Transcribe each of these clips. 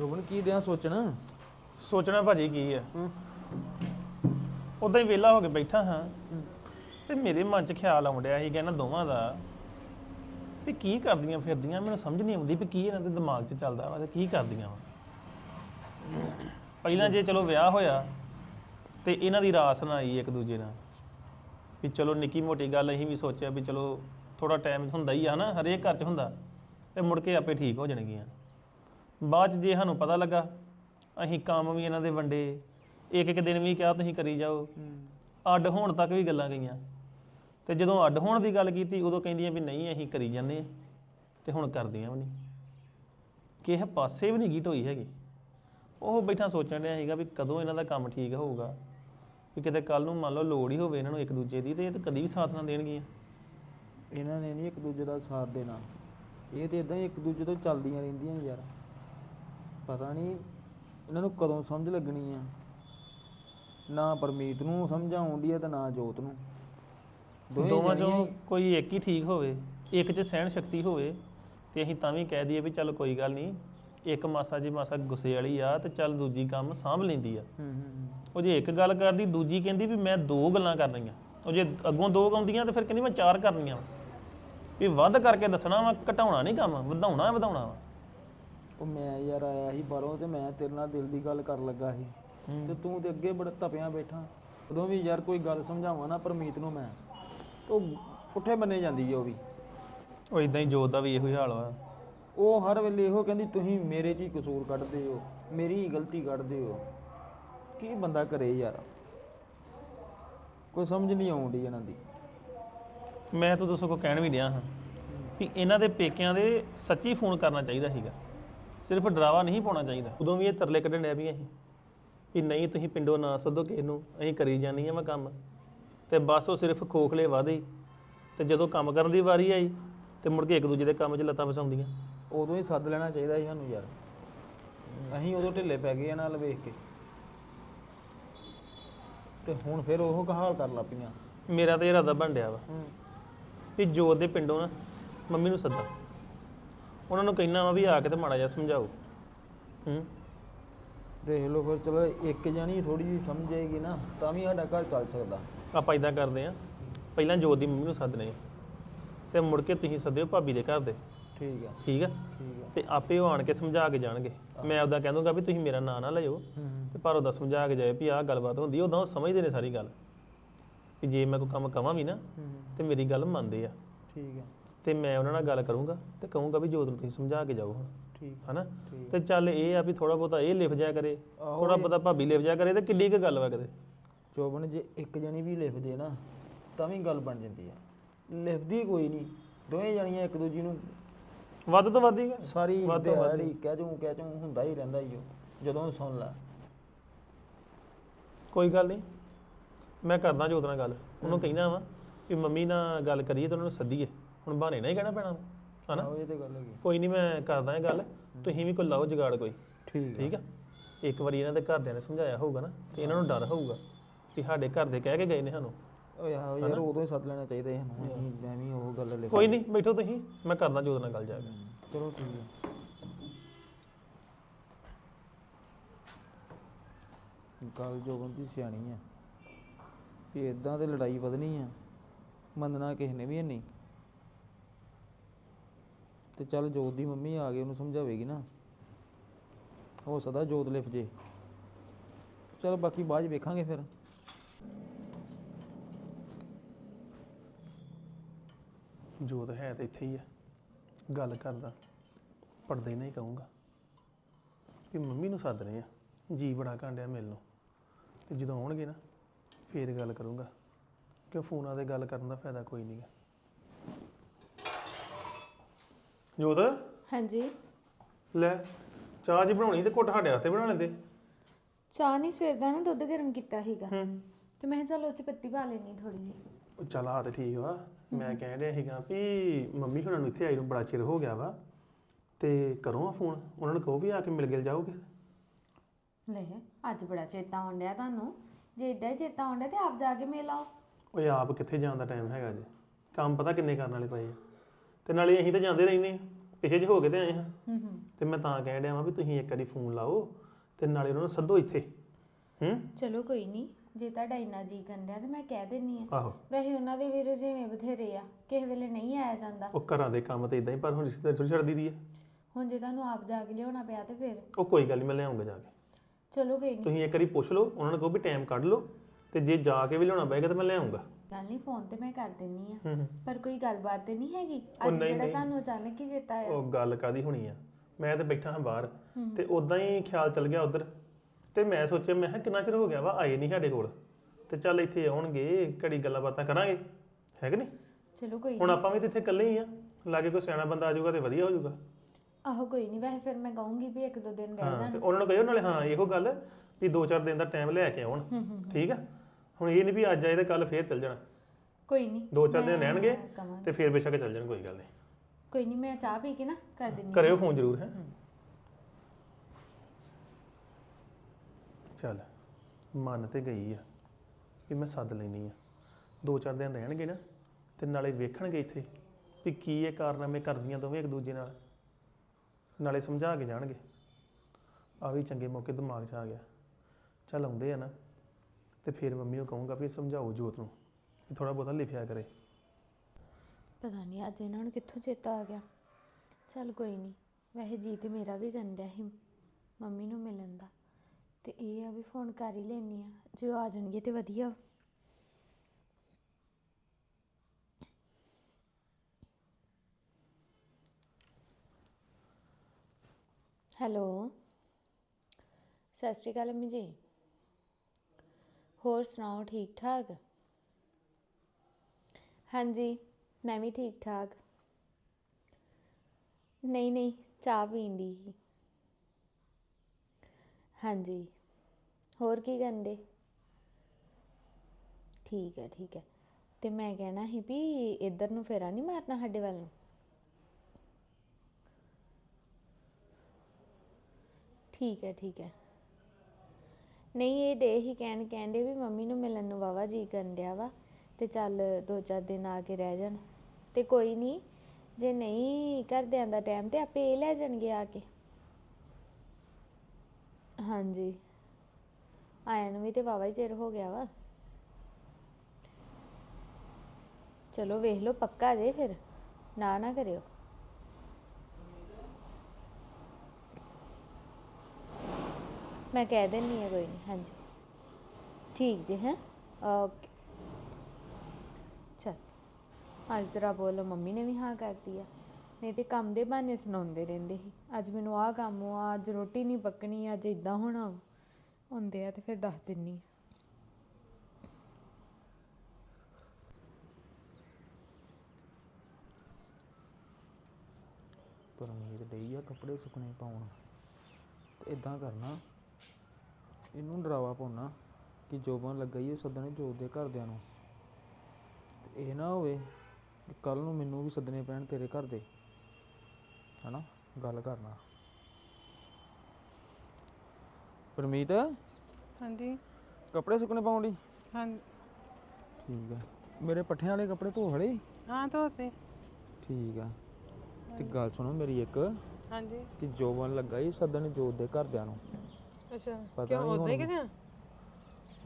ਜੋਬਨ ਕੀ ਦਿਆਂ ਸੋਚਣ? ਸੋਚਣਾ ਭਾਜੀ ਕੀ ਆ? ਉਦਾਂ ਹੀ ਵਿਹਲਾ ਹੋ ਕੇ ਬੈਠਾ ਹਾਂ। ਤੇ ਮੇਰੇ ਮਨ 'ਚ ਖਿਆਲ ਆਉਂਦਿਆ ਸੀ ਕਿ ਇਹਨਾਂ ਦੋਵਾਂ ਦਾ ਵੀ ਕੀ ਕਰਦੀਆਂ ਫਿਰਦੀਆਂ ਮੈਨੂੰ ਸਮਝ ਨਹੀਂ ਆਉਂਦੀ ਵੀ ਕੀ ਇਹਨਾਂ ਦੇ ਦਿਮਾਗ 'ਚ ਚੱਲਦਾ ਵਾ ਤੇ ਕੀ ਕਰਦੀਆਂ ਵਾ। ਪਹਿਲਾਂ ਜੇ ਚਲੋ ਵਿਆਹ ਹੋਇਆ ਤੇ ਇਹਨਾਂ ਦੀ ਰਾਸ ਨਾ ਆਈ ਇੱਕ ਦੂਜੇ ਨਾਲ। ਵੀ ਚਲੋ ਨਿੱਕੀ ਮੋਟੀ ਗੱਲ ਅਸੀਂ ਵੀ ਸੋਚਿਆ ਵੀ ਚਲੋ ਥੋੜਾ ਟਾਈਮ ਹੁੰਦਾ ਹੀ ਆ ਨਾ ਹਰੇਕ ਘਰ 'ਚ ਹੁੰਦਾ। ਤੇ ਮੁੜ ਕੇ ਆਪੇ ਠੀਕ ਹੋ ਜਾਣਗੀਆਂ। ਬਾਅਦ 'ਚ ਜੇ ਸਾਨੂੰ ਪਤਾ ਲੱਗਾ ਅਸੀਂ ਕੰਮ ਵੀ ਇਹਨਾਂ ਦੇ ਵੰਡੇ। ਇੱਕ ਇੱਕ ਦਿਨ ਵੀ ਕਿਹਾ ਤੁਸੀਂ ਕਰੀ ਜਾਓ। ਅੱਡ ਹੋਣ ਤੱਕ ਵੀ ਗੱਲਾਂ ਗਈਆਂ। ਤੇ ਜਦੋਂ ਅੱਡ ਹੋਣ ਦੀ ਗੱਲ ਕੀਤੀ ਉਦੋਂ ਕਹਿੰਦੀਆਂ ਵੀ ਨਹੀਂ ਅਸੀਂ ਕਰੀ ਜਾਂਦੇ ਹਾਂ। ਤੇ ਹੁਣ ਕਰਦੀਆਂ ਵੀ ਨਹੀਂ। ਕਿਸੇ ਪਾਸੇ ਵੀ ਨਹੀਂ ਗੀਟ ਹੋਈ ਹੈਗੀ। ਉਹ ਬੈਠਾ ਸੋਚਣ ਰਿਹਾ ਸੀਗਾ ਵੀ ਕਦੋਂ ਇਹਨਾਂ ਦਾ ਕੰਮ ਠੀਕ ਹੋਊਗਾ। ਵੀ ਕਿਤੇ ਕੱਲ ਨੂੰ ਮੰਨ ਲਓ ਲੋੜ ਹੀ ਹੋਵੇ ਇਹਨਾਂ ਨੂੰ ਇੱਕ ਦੂਜੇ ਦੀ ਤੇ ਇਹ ਤਾਂ ਕਦੀ ਵੀ ਸਾਥ ਨਾ ਦੇਣਗੀਆਂ। ਇਹਨਾਂ ਨੇ ਨਹੀਂ ਇੱਕ ਦੂਜੇ ਦਾ ਸਾਥ ਦੇਣਾ। ਇਹ ਤੇ ਇਦਾਂ ਹੀ ਇੱਕ ਦੂਜੇ ਤੋਂ ਚੱਲਦੀਆਂ ਰਹਿੰਦੀਆਂ ਯਾਰ। ਪਤਾ ਨਹੀਂ ਇਹਨਾਂ ਨੂੰ ਕਦੋਂ ਸਮਝ ਲੱਗਣੀ ਆ। ਨਾ ਪਰਮੀਤ ਨੂੰ ਸਮਝ ਆਉਂਦੀ ਆ ਤੇ ਨਾ ਜੋਤ ਨੂੰ। ਦੋਵੇਂ ਦੋਵਾਂ ਜਾਣੀਆਂ ਚੋਂ ਕੋਈ ਇੱਕ ਹੀ ਠੀਕ ਹੋਵੇ ਇੱਕ 'ਚ ਸਹਿਣ ਸ਼ਕਤੀ ਹੋਵੇ ਤੇ ਅਸੀਂ ਤਾਂ ਵੀ ਕਹਿ ਦਈਏ ਵੀ ਚੱਲ ਕੋਈ ਗੱਲ ਨਹੀਂ ਇੱਕ ਮਾਸਾ ਜੀ ਮਾਸਾ ਗੁੱਸੇ ਵਾਲੀ ਆ ਤੇ ਚੱਲ ਦੂਜੀ ਕੰਮ ਸਾਂਭ ਲੈਂਦੀ ਆ। ਹੂੰ ਹੂੰ ਉਹ ਜੇ ਇੱਕ ਗੱਲ ਕਰਦੀ ਦੂਜੀ ਕਹਿੰਦੀ ਵੀ ਮੈਂ ਦੋ ਗੱਲਾਂ ਕਰਨੀਆਂ। ਉਹ ਜੇ ਅੱਗੋਂ ਦੋ ਆਉਂਦੀਆਂ ਤੇ ਫਿਰ ਕਹਿੰਦੀ ਮੈਂ ਚਾਰ ਕਰਨੀਆਂ ਵਾਂ। ਵੀ ਵੱਧ ਕਰਕੇ ਦੱਸਣਾ ਵਾ ਘਟਾਉਣਾ ਨਹੀਂ ਕੰਮ ਵਧਾਉਣਾ ਹੈ ਵਧਾਉਣਾ ਵਾ। ਉਹ ਮੈਂ ਯਾਰ ਆਇਆ ਸੀ ਬਾਹਰੋਂ ਤੇ ਮੈਂ ਤੇਰੇ ਨਾਲ ਦਿਲ ਦੀ ਗੱਲ ਕਰਨ ਲੱਗਾ ਸੀ। ਤੇ ਤੂੰ ਤੇ ਅੱਗੇ ਬੜਾ ਤਪਿਆਂ ਬੈਠਾ। ਉਦੋਂ ਵੀ ਯਾਰ ਕੋਈ ਗੱਲ ਸਮਝਾਵਾਂ ਨਾ ਪਰਮੀਤ ਨੂੰ ਮੈਂ। ਉਹ ਪੁੱਠੇ ਬੰਨੇ ਜਾਂਦੀ ਏ ਉਹ ਵੀ। ਉਹ ਇਦਾਂ ਹੀ ਜੋਤ ਦਾ ਵੀ ਇਹੋ ਹੀ ਹਾਲ ਵਾ। ਉਹ ਹਰ ਵੇਲੇ ਇਹੋ ਕਹਿੰਦੀ ਤੁਸੀਂ ਮੇਰੇ 'ਚ ਹੀ ਕਸੂਰ ਕੱਢਦੇ ਹੋ। ਮੇਰੀ ਹੀ ਗਲਤੀ ਕੱਢਦੇ ਹੋ। ਕੀ ਬੰਦਾ ਕਰੇ ਯਾਰ? ਕੋਈ ਸਮਝ ਨਹੀਂ ਆਉਂਦੀ ਇਹਨਾਂ ਦੀ। ਮੈਂ ਤਾਂ ਦੱਸੋ ਕੋ ਕਹਿਣ ਵੀ ਡਿਆ ਹਾਂ ਵੀ ਇਹਨਾਂ ਦੇ ਪੇਕਿਆਂ ਦੇ ਸੱਚੀ ਫੋਨ ਕਰਨਾ ਚਾਹੀਦਾ ਸੀਗਾ। ਸਿਰਫ ਡਰਾਵਾ ਨਹੀਂ ਪਾਉਣਾ ਚਾਹੀਦਾ। ਉਦੋਂ ਵੀ ਇਹ ਤਰਲੇ ਕੱਢਣ ਡਿਆ ਵੀ ਅਸੀਂ ਵੀ ਨਹੀਂ ਤੁਸੀਂ ਪਿੰਡੋਂ ਨਾ ਸੱਦੋ ਕਿਸੇ ਨੂੰ ਅਸੀਂ ਕਰੀ ਜਾਨੀ ਆ ਮੈਂ ਕੰਮ। ਤੇ ਬਸ ਉਹ ਸਿਰਫ ਖੋਖਲੇ ਵਾਦੇ ਤੇ ਜਦੋਂ ਕੰਮ ਕਰਨ ਦੀ ਵਾਰੀ ਆਈ ਤੇ ਮੁੜ ਕੇ ਇੱਕ ਦੂਜੇ ਦੇ ਕੰਮ 'ਚ ਲੱਤਾਂ ਫਸਾਉਂਦੀਆਂ। ਉਦੋਂ ਹੀ ਸੱਦ ਲੈਣਾ ਚਾਹੀਦਾ ਸੀ ਸਾਨੂੰ ਯਾਰ। ਅਸੀਂ ਉਦੋਂ ਢਿੱਲੇ ਪੈ ਗਏ ਇਹਨਾਂ ਨਾਲ ਵੇਖ ਕੇ। ਤੇ ਹੁਣ ਫਿਰ ਉਹ ਕਹਾਲ ਕਰ ਲੱਪੀਆਂ ਮੇਰਾ ਤਾਂ ਇਰਾਦਾ ਬਣ ਡਿਆ ਵਾ। ਵੀ ਜੋਤ ਦੇ ਪਿੰਡੋਂ ਨਾ ਮੰਮੀ ਨੂੰ ਸੱਦਾ। ਉਹਨਾਂ ਨੂੰ ਕਹਿਣਾ ਵਾ ਵੀ ਆ ਕੇ ਤੇ ਮਾੜਾ ਜਿਹਾ ਸਮਝਾਓ। ਹੂੰ। ਦੇਖ ਲਓ ਫਿਰ ਚਲੋ ਇੱਕ ਜਾਣੀ ਥੋੜੀ ਜਿਹੀ ਸਮਝ ਆਏਗੀ ਨਾ ਤਾਂ ਵੀ ਸਾਡਾ ਘਰ ਚੱਲ ਸਕਦਾ। ਆਪਾਂ ਇਦਾਂ ਕਰਦੇ ਆ ਪਹਿਲਾਂ ਜੋਤ ਦੀ ਮੰਮੀ ਨੂੰ ਸੱਦਨੇ ਆ ਤੇ ਮੁੜ ਕੇ ਤੁਸੀਂ ਸੱਦਿਓ ਭਾਬੀ ਦੇ ਘਰ ਦੇ। ਠੀਕ ਆ। ਠੀਕ ਆ? ਠੀਕ ਆ। ਤੇ ਆਪੇ ਉਹ ਆਣ ਕੇ ਸਮਝਾ ਕੇ ਜਾਣਗੇ। ਮੈਂ ਉਹਦਾ ਕਹਿ ਦੂੰਗਾ ਵੀ ਤੁਸੀਂ ਮੇਰਾ ਨਾਂ ਨਾ ਲਿਓ ਤੇ ਪਰ ਉਹਦਾ ਸਮਝਾ ਕੇ ਜਾਏ ਵੀ ਆਹ ਗੱਲਬਾਤ ਹੁੰਦੀ ਉਹਦਾ ਉਹ ਸਮਝਦੇ ਨੇ ਸਾਰੀ ਗੱਲ। ਵੀ ਜੇ ਮੈਂ ਕੋਈ ਕੰਮ ਕਵਾਂ ਵੀ ਨਾ ਤੇ ਮੇਰੀ ਗੱਲ ਮੰਨਦੇ ਆ। ਠੀਕ ਆ। ਤੇ ਮੈਂ ਉਹਨਾਂ ਨਾਲ ਗੱਲ ਕਰੂੰਗਾ ਤੇ ਕਹੂੰਗਾ ਵੀ ਜੋਤ ਨੂੰ ਤੁਸੀਂ ਸਮਝਾ ਕੇ ਜਾਓ ਹੁਣ ਠੀਕ ਹਨਾ? ਠੀਕ। ਤੇ ਚੱਲ ਇਹ ਆ ਵੀ ਥੋੜਾ ਬਹੁਤਾ ਇਹ ਲਿਖ ਜਾਇਆ ਕਰੇ ਆਹੋ ਥੋੜਾ ਬਹੁਤਾ ਭਾਬੀ ਲਿਖ ਜਾਇਆ ਕਰੇ ਤੇ ਕਿੱਡੀ ਕੁ ਗੱਲ ਵਾ ਕਦੇ ਚੋਬਨ ਜੇ ਇੱਕ ਜਣੀ ਵੀ ਲਿਖ ਜੇ ਨਾ ਤਾਂ ਵੀ ਗੱਲ ਬਣ ਜਾਂਦੀ ਆ। ਲਿਖਦੀ ਕੋਈ ਨਹੀਂ ਦੋਵੇਂ ਜਣੀਆਂ ਇੱਕ ਦੂਜੀ ਨੂੰ ਵੱਧ ਤੋਂ ਵੱਧ ਹੀ ਸਾਰੀ ਵੱਧ ਤੋਂ ਵੱਧ ਦਿਹਾੜੀ ਕਹਿ ਜੂ ਕਹਿ ਜੂ ਹੁੰਦਾ ਹੀ ਰਹਿੰਦਾ ਹੀ ਉਹ ਜਦੋਂ ਸੁਣ ਲੈ। ਕੋਈ ਗੱਲ ਨਹੀਂ ਮੈਂ ਕਰਦਾ ਜੋਤ ਨਾਲ ਗੱਲ ਉਹਨੂੰ ਕਹਿਣਾ ਵਾ ਵੀ ਮੰਮੀ ਨਾਲ ਗੱਲ ਕਰੀਏ ਤੇ ਉਹਨਾਂ ਨੂੰ ਸੱਦੀਏ। ਹੁਣ ਬਹਾਨੇ ਨਾਲ ਹੀ ਕਹਿਣਾ ਪੈਣਾ ਹਨਾ? ਆਹੋ ਇਹ ਤੇ ਗੱਲ ਕੋਈ ਨਹੀਂ ਮੈਂ ਕਰਦਾ ਇਹ ਗੱਲ ਤੁਸੀਂ ਵੀ ਕੋਈ ਲਾਓ ਜੁਗਾੜ ਕੋਈ। ਠੀਕ ਠੀਕ ਆ? ਇੱਕ ਵਾਰੀ ਇਹਨਾਂ ਦੇ ਘਰਦਿਆਂ ਨੇ ਸਮਝਾਇਆ ਹੋਊਗਾ ਨਾ ਤੇ ਇਹਨਾਂ ਨੂੰ ਡਰ ਹੋਊਗਾ ਕਿ ਸਾਡੇ ਘਰ ਦੇ ਕਹਿ ਕੇ ਗਏ ਨੇ ਸਾਨੂੰ। ਓਏ ਯਾਰ ਉਦੋਂ ਹੀ ਸੱਦ ਲੈਣਾ ਚਾਹੀਦਾ ਅਸੀਂ ਮੈਂ ਵੀ ਉਹ ਗੱਲ ਲਿਖ ਕੋਈ ਨਹੀਂ ਬੈਠੋ ਤੁਸੀਂ ਮੈਂ ਕਰਦਾ ਜੋਤ ਨਾਲ ਗੱਲ ਜਾ ਕੇ। ਚਲੋ ਠੀਕ ਆ। ਗੱਲ ਜੋ ਬੰਦੀ ਸਿਆਣੀ ਆ ਵੀ ਇਦਾਂ ਤੇ ਲੜਾਈ ਵਧਣੀ ਆ ਮੰਨਣਾ ਕਿਸੇ ਨੇ ਵੀ ਨਹੀਂ। ਤੇ ਚੱਲ ਜੋਤ ਦੀ ਮੰਮੀ ਆ ਗਈ ਉਹਨੂੰ ਸਮਝਾਵੇਗੀ ਨਾ। ਹੋ ਸਕਦਾ ਜੋਤ ਲਿਖ ਜੇ। ਚਲ ਬਾਕੀ ਬਾਅਦ 'ਚ ਵੇਖਾਂਗੇ ਫਿਰ। ਜੋਤ ਹੈ ਤਾਂ ਇੱਥੇ ਹੀ ਆ। ਗੱਲ ਕਰਦਾ। ਪੜਦੇ ਨਹੀਂ ਕਹੂੰਗਾ। ਕਿ ਮੰਮੀ ਨੂੰ ਸੱਦ ਰਹੇ ਆ। ਜੀ ਬੜਾ ਕਾਂਡਿਆ ਮਿਲ ਨੂੰ। ਤੇ ਜਦੋਂ ਆਉਣਗੇ ਨਾ, ਫੇਰ ਗੱਲ ਕਰੂੰਗਾ। ਕਿ ਫੋਨਾਂ ਤੇ ਗੱਲ ਕਰਨ ਦਾ ਫਾਇਦਾ ਕੋਈ ਨਹੀਂਗਾ ਜੋਤ? ਹਾਂਜੀ। ਲੈ ਚਾਹ ਜੀ ਬਣਾਉਣੀ ਤੇ ਘੁੱਟ ਸਾਡੇ ਵਾਸਤੇ ਬਣਾ ਲੈਂਦੇ। ਚਾਹ ਨਹੀਂ ਸਵੇਰ ਦਾ ਨਾ ਦੁੱਧ ਗਰਮ ਕੀਤਾ ਸੀਗਾ। ਹੂੰ। ਤੇ ਮੈਂ ਕਿਹਾ ਚਲ ਪੱਤੀ ਪਾ ਲੈਣੀ ਥੋੜੀ ਜਿਹੀ। ਉਹ ਚੱਲ ਆ ਤੇ ਠੀਕ ਵਾ। ਮੈਂ ਕਹਿ ਰਿਹਾ ਸੀਗਾ ਵੀ ਮੰਮੀ ਹੁਣਾਂ ਨੂੰ ਇੱਥੇ ਆਈ ਨੂੰ ਬੜਾ ਚਿਰ ਹੋ ਗਿਆ ਵਾ। ਤੇ ਕਰੋ ਆ ਫੋਨ? ਉਹਨਾਂ ਨੂੰ ਕਹੋ ਵੀ ਆ ਕੇ ਮਿਲ ਗਿਲ ਜਾਓਗੇ। ਲੈ ਅੱਜ ਬੜਾ ਚੇਤਾ ਆਉਣ ਡਿਆ ਤੁਹਾਨੂੰ। ਜੇ ਇਦਾਂ ਹੀ ਚੇਤਾ ਆਉਣ ਡਿਆ ਤੇ ਆਪ ਜਾ ਕੇ ਮਿਲ ਆਓ। ਓਏ ਆਪ ਕਿੱਥੇ ਜਾਣ ਦਾ ਟਾਈਮ ਹੈਗਾ ਜੀ। ਕੰਮ ਪਤਾ ਕਿੰਨੇ ਕਰਨ ਵਾਲੇ ਪਏ ਆ। ਤੇ ਨਾਲੇ ਅਸੀਂ ਤਾਂ ਜਾਂਦੇ ਰਹਿੰਦੇ ਆ ਪਿਛੇ ਜੇ ਹੋ ਕੇ ਤੇ ਆਏ ਹਾਂ। ਹੂੰ ਹੂੰ। ਤੇ ਮੈਂ ਤਾਂ ਕਹਿਣ ਡਿਆ ਵਾਂ ਵੀ ਤੁਸੀਂ ਇੱਕ ਵਾਰੀ ਫੋਨ ਲਾਓ ਤੇ ਨਾਲੇ ਉਹਨਾਂ ਨੂੰ ਸੱਦੋ ਇੱਥੇ। ਹੂੰ? ਚਲੋ ਕੋਈ ਨਹੀਂ ਜੇ ਤੁਹਾਡਾ ਇੰਨਾ ਜੀ ਕੰਡਿਆ ਤੇ ਮੈਂ ਕਹਿ ਦਿੰਨੀ ਆ। ਆਹੋ। ਵੈਸੇ ਉਹਨਾਂ ਦੇ ਵੀਰੋ ਜਿਵੇਂ ਬਥੇਰੇ ਆ ਕਿਸੇ ਵੇਲੇ ਨਹੀਂ ਆਇਆ ਜਾਂਦਾ। ਉਹ ਘਰਾਂ ਦੇ ਕੰਮ ਤੇ ਇਦਾਂ ਹੀ ਪਰ ਹੁਣ ਰਿਸ਼ਤੇਦਾਰ ਥੋੜੀ ਛੱਡਦੀ ਦੀ ਹੈ ਹੁਣ ਜੇ ਤੁਹਾਨੂੰ ਆਪ ਜਾ ਕੇ ਲਿਆਉਣਾ ਪਿਆ ਤੇ ਫਿਰ। ਉਹ ਕੋਈ ਗੱਲ ਨਹੀਂ ਮੈਂ ਲਿਆਉਂਗਾ ਜਾ ਕੇ। ਚਲੋ ਕੋਈ ਨਹੀਂ ਤੁਸੀਂ ਇੱਕ ਵਾਰੀ ਪੁੱਛ ਲਓ ਉਹਨਾਂ ਨੂੰ ਕਹੋ ਵੀ ਟਾਈਮ ਕੱਢ ਲਓ ਤੇ ਜੇ ਜਾ ਕੇ ਵੀ ਲਿਆਉਣਾ ਪਏਗਾ ਤਾਂ ਮੈਂ ਲਿਆਉਂਗਾ। ਗੱਲ ਨਹੀਂ ਫੋਨ ਤੇ ਮੈਂ ਕਰ ਦਿੰਨੀ ਆ। ਹੂੰ ਪਰ ਕੋਈ ਗੱਲਬਾਤ ਤੇ ਨਹੀਂ ਹੈਗੀ? ਅੱਜ ਨਹੀਂ, ਜਿਹੜਾ ਨਹੀਂ। ਤੁਹਾਨੂੰ ਅਚਾਨਕ ਹੀ ਚੇਤਾ ਆਇਆ। ਉਹ ਗੱਲ ਕਾਦੀ ਹੋਣੀ ਆ? ਮੈਂ ਤੇ ਬੈਠਾ ਹਾਂ ਬਾਹਰ ਤੇ ਉਦਾਂ ਹੀ ਖਿਆਲ ਚੱਲ ਗਿਆ ਉਧਰ। ਤੇ ਮੈਂ ਸੋਚਿਆ ਮੈਂ ਕਿਹਾ ਕਿੰਨਾ ਚਿਰ ਹੋ ਗਿਆ ਵਾ ਆਏ ਨਹੀਂ ਸਾਡੇ ਕੋਲ। ਤੇ ਚੱਲ ਇੱਥੇ ਆਉਣਗੇ ਘੜੀ ਗੱਲਾਂ ਬਾਤਾਂ ਕਰਾਂਗੇ। ਹੈ ਕਿ ਨਹੀਂ? ਚਲੋ ਕੋਈ ਹੁਣ ਆਪਾਂ ਵੀ ਤੇ ਇੱਥੇ ਇਕੱਲੇ ਹੀ ਆ। ਲਾਗੇ ਕੋਈ ਸਿਆਣਾ ਬੰਦਾ ਆ ਜਾਊਗਾ ਤੇ ਵਧੀਆ ਹੋ ਜਾਊਗਾ। ਆਹੋ ਕੋਈ ਨਹੀਂ ਵੈਸੇ ਫਿਰ ਮੈਂ ਕਹੂੰਗੀ ਵੀ ਇੱਕ ਦੋ ਦਿਨ ਰਹਿ ਹਾਂ ਜਾਣ। ਤੇ ਉਹਨਾਂ ਨੂੰ ਕਹੋ ਨਾਲੇ ਹਾਂ ਇਹੋ ਗੱਲ ਵੀ 2-4 ਦਿਨ ਦਾ ਟਾਈਮ ਲੈ ਕੇ ਆਉਣ। ਠੀਕ ਆ? ਹੁਣ ਇਹ ਨਹੀਂ ਵੀ ਅੱਜ ਆਏ ਤੇ ਕੱਲ ਫੇਰ ਚੱਲ ਜਾਣਾ। ਕੋਈ ਨਹੀਂ ਦੋ ਚਾਰ ਦਿਨ ਰਹਿਣਗੇ ਕਵਾਂ ਤੇ ਫੇਰ ਬੇਸ਼ੱਕ ਚੱਲ ਜਾਣ ਕੋਈ ਗੱਲ ਨਹੀਂ ਕੋਈ ਨਹੀਂ ਮੈਂ ਚਾਹ ਪੀ ਕੇ ਨਾ ਕਰ ਦਿੰਨੀ ਕਰਿਓ ਫੋਨ ਜ਼ਰੂਰ ਹੈ। ਚੱਲ ਮਨ ਤੇ ਗਈ ਆ ਵੀ ਮੈਂ ਸੱਦ ਲੈਣੀ ਆ। ਦੋ ਚਾਰ ਦਿਨ ਰਹਿਣਗੇ ਨਾ ਤੇ ਨਾਲੇ ਵੇਖਣਗੇ ਇੱਥੇ ਵੀ ਕੀ ਇਹ ਕਾਰਨਾਮੇ ਕਰਦੀਆਂ ਦੋਵੇਂ ਇੱਕ ਦੂਜੇ ਨਾਲ। ਨਾਲੇ ਸਮਝਾ ਕੇ ਜਾਣਗੇ। ਆ ਵੀ ਚੰਗੇ ਮੌਕੇ ਦਿਮਾਗ 'ਚ ਆ ਗਿਆ। ਚੱਲ ਆਉਂਦੇ ਆ ਨਾ। ਤੇ ਫਿਰ ਮੰਮੀ ਨੂੰ ਕਹੂੰਗਾ ਵੀ ਸਮਝਾਓ ਜੋਤ ਨੂੰ ਵੀ ਥੋੜਾ ਬਹੁਤਾ ਲਿਖਿਆ ਕਰੇ। ਪਤਾ ਨਹੀਂ ਅੱਜ ਇਹਨਾਂ ਨੂੰ ਕਿੱਥੋਂ ਚੇਤਾ ਆ ਗਿਆ। ਚੱਲ ਕੋਈ ਨਹੀਂ, ਵੈਸੇ ਜੀ ਤੇ ਮੇਰਾ ਵੀ ਗੰਡਿਆ ਸੀ ਮੰਮੀ ਨੂੰ ਮਿਲਣ ਦਾ। ਤੇ ਇਹ ਆ ਵੀ ਫੋਨ ਕਰ ਹੀ ਲੈਣੀ ਆ ਜੇ ਉਹ ਆ ਜਾਣਗੇ ਤੇ ਵਧੀਆ। ਹੈਲੋ, ਸਤਿ ਸ਼੍ਰੀ ਅਕਾਲ ਅੰਮੀ ਜੀ। ਹੋਰ ਸੁਣਾਓ, ਠੀਕ ਠਾਕ? ਹਾਂਜੀ, ਮੈਂ ਵੀ ਠੀਕ ਠਾਕ। ਨਹੀਂ ਨਹੀਂ, ਚਾਹ ਪੀਂਦੀ ਸੀ। ਹਾਂਜੀ, ਹੋਰ ਕੀ ਕਰਦੇ ਠੀਕ ਹੈ ਠੀਕ ਹੈ। ਤੇ ਮੈਂ ਕਹਿਣਾ ਸੀ ਵੀ ਇੱਧਰ ਨੂੰ ਫੇਰਾ ਨਹੀਂ ਮਾਰਨਾ ਸਾਡੇ ਵੱਲ ਨੂੰ? ਠੀਕ ਹੈ ਠੀਕ ਹੈ। ਨਹੀਂ, ਇਹ ਡੇ ਹੀ ਕਹਿਣ, ਕਹਿੰਦੇ ਵੀ ਮੰਮੀ ਨੂੰ ਮਿਲਣ ਨੂੰ ਵਾਵਾ ਜੀ ਕਰਨ ਡਿਆ ਵਾ ਤੇ ਚੱਲ ਦੋ ਚਾਰ ਦਿਨ ਆ ਕੇ ਰਹਿ ਜਾਣ। ਤੇ ਕੋਈ ਨਹੀਂ, ਜੇ ਨਹੀਂ ਘਰਦਿਆਂ ਦਾ ਟਾਈਮ ਤੇ ਆਪੇ ਇਹ ਲੈ ਜਾਣਗੇ ਆ ਕੇ। ਹਾਂਜੀ। ਆਇਆਂ ਨੂੰ ਵੀ ਤੇ ਵਾਵਾ ਹੀ ਚਿਰ ਹੋ ਗਿਆ ਵਾ। ਚਲੋ ਵੇਖ ਲਓ, ਪੱਕਾ ਜੇ ਫਿਰ। ਨਾ ਨਾ ਕਰਿਓ। ਮੈਂ ਕਹਿ ਦਿੰਦੀ ਆ, ਕੋਈ ਨਹੀਂ ਹਾਂਜੀ। ਠੀਕ ਜੀ, ਹੈ? ਓਕੇ। ਚਲ, ਅੱਜ ਤੇਰਾ ਬੋਲ ਮੰਮੀ ਨੇ ਵੀ ਹਾਂ ਕਰਤੀ ਆ। ਨਹੀਂ ਤੇ ਕੰਮ ਦੇ ਬਹਾਨੇ ਸੁਣਾਉਂਦੇ ਰਹਿੰਦੇ ਸੀ। ਅੱਜ ਮੈਨੂੰ ਆਹ ਕੰਮ ਆ, ਅੱਜ ਰੋਟੀ ਨਹੀਂ ਪੱਕਣੀ, ਅੱਜ ਇਦਾਂ ਹੋਣਾ ਹੁੰਦੇ ਆ ਤੇ ਫਿਰ ਦੱਸ ਦਿੰਨੀ ਆ। ਪਰਮੀਤ ਡਈ ਆ ਕੱਪੜੇ ਸੁੱਕਣੇ ਪਾਉਣ। ਤੇ ਇਦਾਂ ਕਰਨਾ ਇਹਨੂੰ ਡਰਾਵਾ ਪਾਉਣਾ ਕਿ ਜੋਬਨ ਲੱਗਾ ਹੀ ਉਹ ਸੱਦਣੇ ਜੋਬ ਦੇ ਘਰਦਿਆਂ ਨੂੰ। ਤੇ ਇਹ ਨਾ ਹੋਵੇ ਕਿ ਕੱਲ ਨੂੰ ਮੈਨੂੰ ਵੀ ਸੱਦਣੇ ਪੈਣ ਤੇਰੇ ਘਰ ਦੇ। ਹਨਾ? ਗੱਲ ਕਰਨਾ। ਪਰਮੀਤ? ਹਾਂਜੀ। ਕੱਪੜੇ ਸੁੱਕਣੇ ਪਾਉਣ ਦੀ ਹਾਂ ਠੀਕ ਆ। ਮੇਰੇ ਪੱਠਿਆਂ ਵਾਲੇ ਕੱਪੜੇ ਧੋ ਖੜੇ ਹਾਂ ਧੋਤੇ। ਠੀਕ ਆ। ਤੇ ਗੱਲ ਸੁਣੋ ਮੇਰੀ ਇੱਕ। ਹਾਂਜੀ। ਕਿ ਜੋਬਨ ਲੱਗਾ ਹੀ ਸੱਦਣ ਜੋਤ ਦੇ ਘਰਦਿਆਂ ਨੂੰ। ਅੱਛਾ ਕਿਉਂ ਉਦਾਂ ਹੀ ਹੁਣ। ਕਿਦਾਂ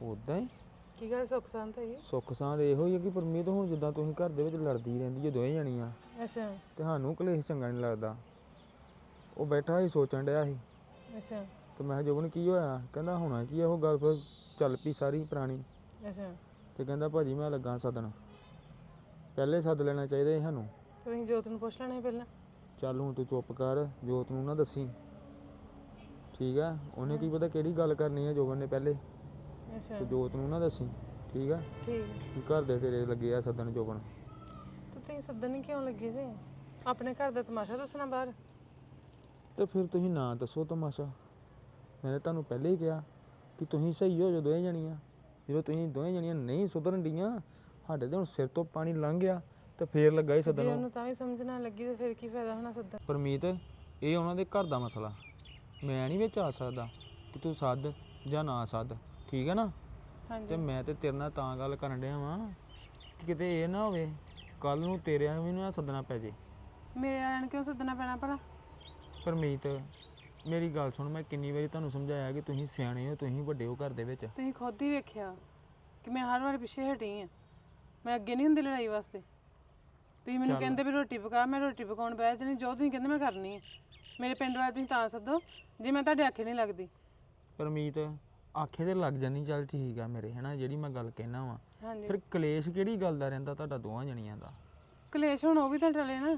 ਉਦਾਂ ਹੀ। ਕੀ ਗੱਲ ਸੁੱਖ ਸੰਤ ਹੈ ਸੁੱਖ ਸਾਂਦ ਇਹੋ ਹੀ ਹੈ ਕਿ ਪਰਮੀਤ ਹੁਣ ਜਿੱਦਾਂ ਤੁਸੀਂ ਘਰ ਦੇ ਵਿੱਚ ਲੜਦੀ ਰਹਿੰਦੀ ਹੈ ਦੋਵੇਂ ਜਣੀਆਂ। ਅੱਛਾ। ਤੇ ਸਾਨੂੰ ਕਲੇਸ਼ ਚੰਗਾ ਨਹੀਂ ਲੱਗਦਾ। ਉਹ ਬੈਠਾ ਹੀ ਸੋਚਣ ਡਿਆ ਸੀ। ਅੱਛਾ। ਤੇ ਮੈਂ ਕਿਹਾ ਜੋਬਨ ਕੀ ਹੋਇਆ? ਕਹਿੰਦਾ ਹੋਣਾ ਕੀ ਆ, ਉਹ ਗੱਲ ਫਿਰ ਚੱਲ ਪਈ ਸਾਰੀ ਪੁਰਾਣੀ। ਅੱਛਾ। ਤੇ ਕਹਿੰਦਾ ਭਾਜੀ ਮੈਂ ਲੱਗਾ ਸੱਦਣ। ਪਹਿਲੇ ਸੱਦ ਲੈਣਾ ਚਾਹੀਦਾ ਸੀ ਸਾਨੂੰ। ਤੁਸੀਂ ਜੋਤ ਨੂੰ ਪੁੱਛ ਲੈਣਾ ਸੀ ਪਹਿਲਾਂ? ਚੱਲ ਹੁਣ ਤੂੰ ਚੁੱਪ ਕਰ ਜੋਤ ਨੂੰ ਨਾ ਦੱਸੀ। ਠੀਕ ਆ? ਉਹਨੇ ਕੀ ਪਤਾ ਕਿਹੜੀ ਗੱਲ ਕਰਨੀ ਹੈ ਜੋਬਨ ਨੇ ਪਹਿਲੇ। ਅੱਛਾ। ਤੇ ਜੋਤ ਨੂੰ ਨਾ ਦੱਸੀ ਠੀਕ ਆ? ਠੀਕ ਹੈ। ਕਿ ਘਰ ਦੇ ਤੇਰੇ ਲੱਗੇ ਆ ਸੱਦਣ ਜੋਬਨ। ਤੇ ਤੁਸੀਂ ਸੱਦਣ ਹੀ ਕਿਉਂ ਲੱਗੇ ਸੀ ਆਪਣੇ ਘਰ ਦਾ ਤਮਾਸ਼ਾ ਦੱਸਣਾ ਬਾਹਰ। ਤੇ ਫਿਰ ਤੁਸੀਂ ਨਾ ਦੱਸੋ ਤਮਾਸ਼ਾ। ਮੈਂ ਤੁਹਾਨੂੰ ਪਹਿਲੇ ਹੀ ਕਿਹਾ ਕਿ ਤੁਸੀਂ ਸਹੀ ਹੋ ਜੋ ਦੋਵੇਂ ਜਣੀਆਂ। ਜਦੋਂ ਤੁਸੀਂ ਦੋਵੇਂ ਜਣੀਆਂ ਨਹੀਂ ਸੁਧਰਨ ਡੀਆਂ ਸਾਡੇ ਤੇ ਹੁਣ ਸਿਰ ਤੋਂ ਪਾਣੀ ਲੰਘ ਗਿਆ ਤੇ ਫੇਰ ਲੱਗਾ ਹੀ ਜੇ ਸੱਦਣ। ਉਹਨੂੰ ਤਾਂ ਵੀ ਸਮਝ ਨਾ ਲੱਗੀ ਤੇ ਫਿਰ ਕੀ ਫਾਇਦਾ ਹੋਣਾ ਸੱਦਣ? ਪਰਮੀਤ ਇਹ ਉਹਨਾਂ ਦੇ ਘਰ ਦਾ ਮਸਲਾ। ਮੈਂ ਨਹੀਂ ਵਿੱਚ ਆ ਸਕਦਾ ਕਿ ਤੂੰ ਸੱਦ ਜਾਂ ਨਾ ਸੱਦ ਠੀਕ ਹੈ ਨਾ? ਤੇ ਹਾਂਜੀ ਮੈਂ ਤੇ ਤੇਰੇ ਨਾਲ ਤਾਂ ਗੱਲ ਕਰਨ ਡਿਆ ਵਾਂ ਕਿ ਕਿਤੇ ਇਹ ਨਾ ਹੋਵੇ ਕੱਲ ਨੂੰ ਤੇਰਿਆਂ ਵੀ ਨਾ ਸੱਦਣਾ ਪੈ ਜੇ। ਮੇਰੇ ਵਾਲਿਆਂ ਨੂੰ ਕਿਉਂ ਸੱਦਣਾ ਪੈਣਾ ਭਲਾ? ਪਰਮੀਤ ਮੇਰੀ ਗੱਲ ਸੁਣ ਮੈਂ ਕਿੰਨੀ ਵਾਰੀ ਤੁਹਾਨੂੰ ਸਮਝਾਇਆ ਕਿ ਤੁਸੀਂ ਸਿਆਣੇ ਹੋ ਤੁਸੀਂ ਵੱਡੇ ਹੋ ਘਰ ਦੇ ਵਿੱਚ। ਤੁਸੀਂ ਖੁਦ ਹੀ ਵੇਖਿਆ ਕਿ ਮੈਂ ਹਰ ਵਾਰ ਪਿੱਛੇ ਹਟੀ ਆ। ਮੈਂ ਅੱਗੇ ਨਹੀਂ ਹੁੰਦੀ ਲੜਾਈ ਵਾਸਤੇ। ਤੁਸੀਂ ਮੈਨੂੰ ਕਹਿੰਦੇ ਵੀ ਰੋਟੀ ਪਕਾ ਮੈਂ ਰੋਟੀ ਪਕਾਉਣ ਬਹਿ ਜਾਣੀ ਜੋ ਤੁਸੀਂ ਕਹਿੰਦੇ ਮੈਂ ਕਰਨੀ ਹੈ ਮੇਰੇ ਪਿੰਡ ਵਾਲੇ ਤੁਸੀਂ ਤਾਂ ਸੱਦੋ ਜੇ ਮੈਂ ਤੁਹਾਡੇ ਆਖੇ ਨਹੀਂ ਲੱਗਦੀ। ਪਰਮੀਤ ਆਖੇ ਤੇ ਲੱਗ ਜਾਣੀ ਚੱਲ ਠੀਕ ਆ ਮੇਰੇ ਹੈਨਾ ਜਿਹੜੀ ਮੈਂ ਗੱਲ ਕਹਿਣਾ ਵਾ। ਹਾਂਜੀ। ਫਿਰ ਕਲੇਸ਼ ਕਿਹੜੀ ਗੱਲ ਦਾ ਰਹਿੰਦਾ ਤੁਹਾਡਾ ਦੋਵਾਂ ਜਣੀਆਂ ਦਾ? ਕਲੇਸ਼ ਹੁਣ ਉਹ ਵੀ ਤਾਂ ਟਲੇ ਨਾ।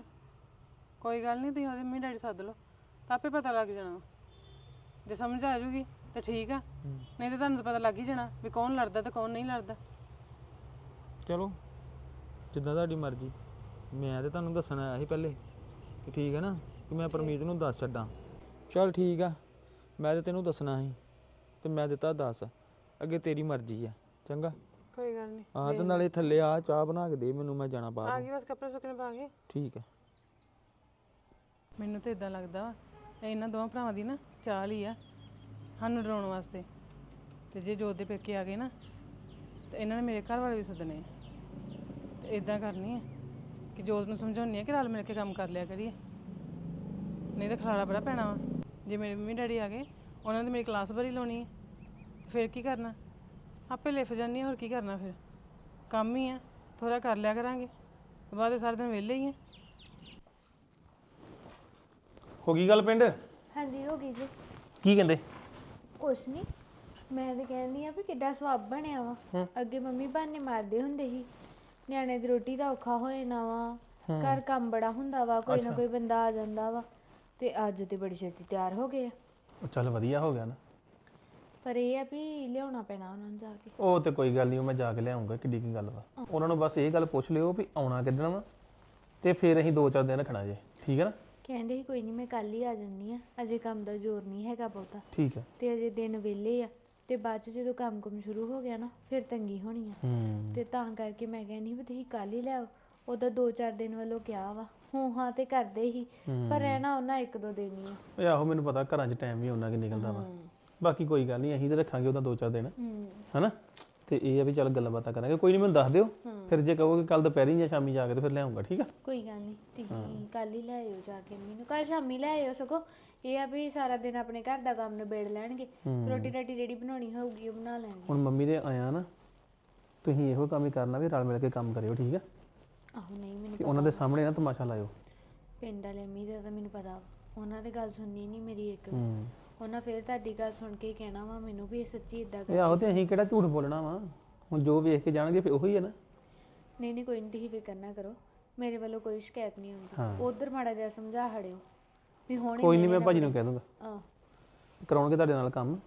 ਕੋਈ ਗੱਲ ਨਹੀਂ ਤੁਸੀਂ ਉਹਦੇ ਮੰਮੀ ਡੈਡੀ ਸੱਦ ਲਓ ਤਾਂ ਆਪੇ ਪਤਾ ਲੱਗ ਜਾਣਾ। ਜੇ ਸਮਝ ਆ ਜੂਗੀ ਤਾਂ ਠੀਕ ਆ। ਨਹੀਂ ਤਾਂ ਤੁਹਾਨੂੰ ਤਾਂ ਪਤਾ ਲੱਗ ਹੀ ਜਾਣਾ ਵੀ ਕੌਣ ਲੜਦਾ ਤੇ ਕੌਣ ਨਹੀਂ ਲੜਦਾ। ਚਲੋ ਜਿੱਦਾਂ ਤੁਹਾਡੀ ਮਰਜ਼ੀ। ਮੈਂ ਤੇ ਤੁਹਾਨੂੰ ਦੱਸਣ ਆਇਆ ਸੀ ਪਹਿਲੇ ਕਿ ਠੀਕ ਹੈ ਨਾ। ਕਿ ਮੈਂ ਪਰਮੀਤ ਨੂੰ ਦੱਸ ਛੱਡਾਂ। ਚਲ ਠੀਕ ਆ ਮੈਂ ਤੇ ਤੈਨੂੰ ਦੱਸਣਾ ਸੀ ਤੇ ਮੈਂ ਦਿੱਤਾ ਦੱਸ ਅੱਗੇ ਤੇਰੀ ਮਰਜ਼ੀ ਆ ਚੰਗਾ? ਕੋਈ ਗੱਲ ਨਹੀਂ ਹਾਂ ਤੇ ਨਾਲੇ ਥੱਲੇ ਆ ਚਾਹ ਬਣਾ ਕੇ ਦੇ ਮੈਨੂੰ ਮੈਂ ਜਾਣਾ ਆ ਬਾਹਰ ਗਈ ਬਸ ਕੱਪੜੇ ਸੁੱਕਣੇ ਪਾ ਕੇ। ਠੀਕ ਹੈ ਮੈਨੂੰ ਤਾਂ ਇਦਾਂ ਲੱਗਦਾ ਵਾ ਇਹ ਇਹਨਾਂ ਦੋਵਾਂ ਭਰਾਵਾਂ ਦੀ ਨਾ ਚਾਲ ਹੀ ਆ ਸਾਨੂੰ ਡਰਾਉਣ ਵਾਸਤੇ। ਤੇ ਜੇ ਜੋਤ ਦੇ ਪੇਕੇ ਆ ਗਏ ਨਾ ਤੇ ਇਹਨਾਂ ਨੇ ਮੇਰੇ ਘਰ ਵਾਲੇ ਵੀ ਸੱਦਣੇ ਆ। ਤੇ ਇਦਾਂ ਕਰਨੀ ਹੈ ਕਿ ਜੋਤ ਨੂੰ ਸਮਝਾਉਣੀ ਹੈ ਕਿ ਰਲ ਮਿਲ ਕੇ ਕੰਮ ਕਰ ਲਿਆ ਕਰੀਏ। ਨਹੀਂ ਤਾਂ ਖਲਾੜਾ ਬੜਾ ਪੈਣਾ ਵਾ। ਜੇ ਮੇਰੇ ਮੰਮੀ ਡੈਡੀ ਆ ਗਏ ਉਹਨਾਂ ਨੇ ਮੇਰੀ ਕਲਾਸ ਭਰੀ ਲਾਉਣੀ ਹੈ ਫਿਰ ਕੀ ਕਰਨਾ? ਆਪੇ ਲਿਫ ਜਾਨੀ ਹੋਰ ਕੀ ਕਰਨਾ ਫਿਰ? ਕੰਮ ਹੀ ਆ ਥੋੜਾ ਕਰ ਲਿਆ ਕਰਾਂਗੇ। ਤੇ ਬਾਅਦ ਸਾਰਾ ਦਿਨ ਵਿਹਲੇ ਹੀ ਆ। ਹੋ ਗਈ ਗੱਲ ਪਿੰਡ? ਹਾਂਜੀ ਹੋ ਗਈ ਜੀ। ਕੀ ਕਹਿੰਦੇ? ਕੁਛ ਨਹੀਂ ਮੈਂ ਤਾਂ ਕਹਿੰਦੀ ਆ ਵੀ ਕਿੱਡਾ ਸਵਾਬ ਬਣਿਆ ਵਾ। ਅੱਗੇ ਮੰਮੀ ਬਹਾਨੇ ਮਾਰਦੇ ਹੁੰਦੇ ਸੀ। ਨਿਆਣੇ ਦੀ ਰੋਟੀ ਦਾ ਔਖਾ ਹੋਏ ਨਾ ਵਾ। ਘਰ ਕੰਮ ਬੜਾ ਹੁੰਦਾ ਵਾ ਕੋਈ ਨਾ ਕੋਈ ਬੰਦਾ ਆ ਜਾਂਦਾ ਵਾ। ਤੇ ਅੱਜ ਤੇ ਬੜੀ ਛੇਤੀ ਤਿਆਰ ਹੋ ਗਏ ਆ। ਉਹ ਚੱਲ ਵਧੀਆ ਹੋ ਗਿਆ ਨਾ। ਪਰ ਇਹ ਆ ਵੀ ਲਿਆਉਣਾ ਪੈਣਾ ਉਹਨਾਂ ਨੂੰ ਜਾ ਕੇ। ਉਹ ਤੇ ਕੋਈ ਗੱਲ ਨਹੀਂ ਉਹ ਮੈਂ ਜਾ ਕੇ ਲਿਆਉਂਗਾ ਕਿੱਡੀ ਕੀ ਗੱਲ ਵਾ। ਉਹਨਾਂ ਨੂੰ ਬਸ ਇਹ ਗੱਲ ਪੁੱਛ ਲਿਓ ਵੀ ਆਉਣਾ ਕਿੱਦਣ ਵਾ ਤੇ ਫਿਰ ਅਸੀਂ ਦੋ ਚਾਰ ਦਿਨ ਰੱਖਣਾ ਜੇ ਠੀਕ ਹੈ ਨਾ? ਕਹਿੰਦੇ ਸੀ ਕੋਈ ਨਹੀਂ ਮੈਂ ਕੱਲ ਹੀ ਆ ਜੰਨੀ ਆ ਅਜੇ ਕੰਮ ਦਾ ਜ਼ੋਰ ਨਹੀਂ ਹੈਗਾ ਬਹੁਤਾ। ਠੀਕ ਹੈ ਤੇ ਅਜੇ ਦਿਨ ਵਿਹਲੇ ਆ ਤੇ ਬਾਅਦ ਚ ਜਦੋਂ ਕੰਮ ਕੁਮ ਸ਼ੁਰੂ ਹੋ ਗਿਆ ਨਾ ਫਿਰ ਤੰਗੀ ਹੋਣੀ ਆ। ਹੂੰ। ਤੇ ਤਾਂ ਕਰਕੇ ਮੈਂ ਕਹਿੰਦੀ ਵੀ ਤੁਸੀਂ ਕੱਲ ਹੀ ਲਿਆਓ ਉਹਦਾ 2-4 ਦਿਨ ਵੱਲੋਂ ਕਿਹਾ ਵਾ। ਹੂੰ ਹਾਂ ਤੇ ਕਰਦੇ ਹੀ ਪਰ ਰਹਿਣਾ ਉਹਨਾਂ ਇੱਕ ਦੋ ਦਿਨ ਹੀ ਆ। ਓਏ ਆਹੋ ਮੈਨੂੰ ਪਤਾ ਘਰਾਂ 'ਚ ਟਾਈਮ ਵੀ ਉਹਨਾਂ ਕਿ ਨਿਕਲਦਾ ਵਾ। ਬਾਕੀ ਕੋਈ ਗੱਲ ਨਹੀਂ ਅਸੀਂ ਤੇ ਰੱਖਾਂਗੇ ਉਹਦਾ ਦੋ ਚਾਰ ਦਿਨ ਹੂੰ। ਹਨਾ? ਤੇ ਇਹ ਆ ਵੀ ਚੱਲ ਗੱਲਾਂ ਬਾਤਾਂ ਕਰਾਂਗੇ। ਕੋਈ ਨਹੀਂ ਮੈਨੂੰ ਦੱਸ ਦਿਓ ਫਿਰ ਜੇ ਕਹੋਗੇ ਕੱਲ ਦੁਪਹਿਰੀ ਜਾਂ ਸ਼ਾਮੀ ਜਾ ਕੇ ਤੇ ਫਿਰ ਲਿਆਉਂਗਾ ਠੀਕ ਆ? ਕੋਈ ਗੱਲ ਨਹੀਂ ਤੁਸੀਂ ਕੱਲ ਹੀ ਲੈ ਆਇਓ ਜਾ ਕੇ ਮੈਨੂੰ ਕੱਲ ਸ਼ਾਮੀ ਲੈ ਆਇਓ ਸਗੋ। ਇਹ ਆ ਵੀ ਸਾਰਾ ਦਿਨ ਆਪਣੇ ਘਰ ਦਾ ਕੰਮ ਨਿਬੇੜ ਲੈਣਗੇ। ਰੋਟੀ ਰਾਟੀ ਜਿਹੜੀ ਬਣਾਉਣੀ ਹੋਊਗੀ ਉਹ ਬਣਾ ਲੈਣਗੇ। ਹੁਣ ਮੰਮੀ ਦੇ ਆਇਆ ਨਾ ਤੁਸੀਂ ਇਹੋ ਕੰਮ ਹੀ ਕਰਨਾ ਵੀ ਰਲ ਮਿਲ ਕੇ ਕੰਮ ਕਰਿਓ ਠੀਕ ਆ? ਆਹੋ ਨਹੀਂ ਮੈਨੂੰ ਤੇ ਉਹਨਾਂ ਦੇ ਸਾਹਮਣੇ ਨਾ ਤਮਾਸ਼ਾ ਲਾਇਓ। ਪਿੰਡ ਵਾਲੇ ਅੰਮੀ ਦਾ ਤਾਂ ਮੈਨੂੰ ਪਤਾ। ਉਹਨਾਂ ਦੀ ਗੱਲ ਸੁਣਨੀ ਨਹੀਂ ਮੇਰੀ ਇੱਕ। ਹੂੰ। ਉਹਨਾਂ ਫੇਰ ਤੁਹਾਡੀ ਗੱਲ ਸੁਣ ਕੇ ਹੀ ਕਹਿਣਾ ਵਾ ਮੈਨੂੰ ਵੀ ਇਹ ਸੱਚੀ ਇਦਾਂ ਇਹ ਆਹੋ ਤੇ ਅਸੀਂ ਕਿਹੜਾ ਝੂਠ ਬੋਲਣਾ ਵਾ? ਹੁਣ ਜੋ ਵੇਖ ਕੇ ਜਾਣਗੇ ਫਿਰ ਉਹੀ ਹੈ ਨਾ। ਨਹੀਂ ਨਹੀਂ ਕੋਈ ਨਹੀਂ ਤੁਸੀਂ ਫਿਕਰ ਨਾ ਕਰੋ। ਮੇਰੇ ਵੱਲੋਂ ਕੋਈ ਸ਼ਿਕਾਇਤ ਨਹੀਂ ਹਾਂ। ਆਉਂਦੀ ਉਧਰ ਮਾੜਾ ਜਿਹਾ ਸਮਝਾ ਹੜਿਓ। ਵੀ ਹੁਣ ਕੋਈ ਨਹੀਂ ਮੈਂ ਭਾਜੀ ਨੂੰ ਕਹਿ ਦੂੰਗਾ। ਆ ਕਰਾਉਣਗੇ ਤੁਹਾਡੇ ਨਾਲ ਕੰਮ।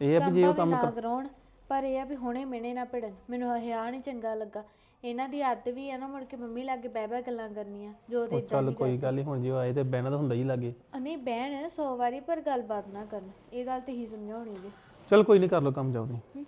ਇਹ ਆ ਵੀ ਜੇ ਉਹ ਕੰਮ ਨਾ ਕਰਾਉਣ। ਪਰ ਇਹ ਆ ਵੀ ਹੁਣੇ ਮਿਹਣੇ ਨਾ ਭਿੜਨ। ਮੈਨੂੰ ਇਹ ਆ ਨਹੀਂ ਚੰਗਾ ਲੱਗਾ। ਇਹਨਾਂ ਦੀ ਆਦਤ ਵੀ ਆ ਨਾ ਮੁੜ ਕੇ ਮੰਮੀ ਲਾਗੇ ਬਹਿ ਬਹਿ ਗੱਲਾਂ ਕਰਨੀਆਂ ਜੋ ਤੇ ਉਹ ਚੱਲ ਕੋਈ ਗੱਲ। ਨਹੀਂ ਹੁਣ ਜੇ ਉਹ ਆਏ ਤੇ ਬਹਿਣਾ ਤਾਂ ਹੁੰਦਾ ਹੀ ਲੱਗੇ। ਨਹੀਂ ਬਹਿਣ 100 ਵਾਰੀ ਪਰ ਗੱਲਬਾਤ ਨਾ ਕਰਨ। ਇਹ ਗੱਲ ਤੇ ਹੀ ਸਮਝਾਉਣੀ ਜੀ। ਚੱਲ ਕੋਈ ਨਹੀਂ ਕਰ ਲਓ ਕੰਮ ਜਾਓ ਤੁਸੀਂ।